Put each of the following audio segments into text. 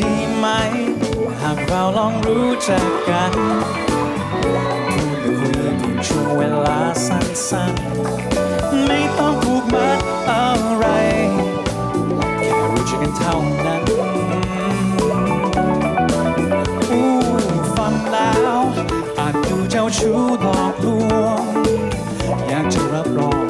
ดีไหม หากเราลองรู้จักกันคุยกันช่วงเวลาสั้นๆ ไม่ต้องผูกมัดอะไร แค่รู้จักกันเท่านั้นอู้ฟังแล้วอาจดูเจ้าชู้หลอกลวง อยากจะรับรอง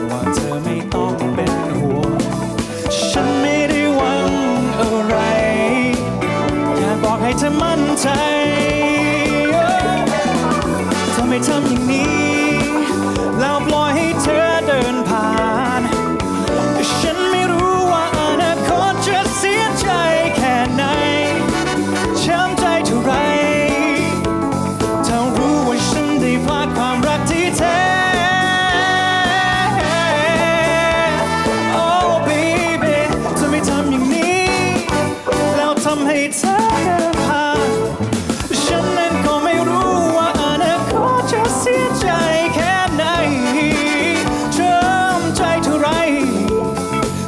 ให้เธอมั่นใจ ให้เธอเดินผ่านฉันนั้นก็ไม่รู้ว่าอนาคตจะเสียใจแค่ไหนเจอมใจเท่าไร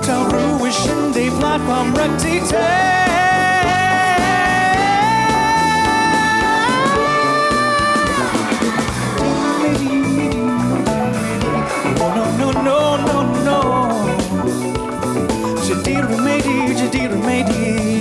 เธรู้ว่าฉันได้พลาดความรักที่แท้จะดีหรือไม่ดีจะดีหรือไม่ดี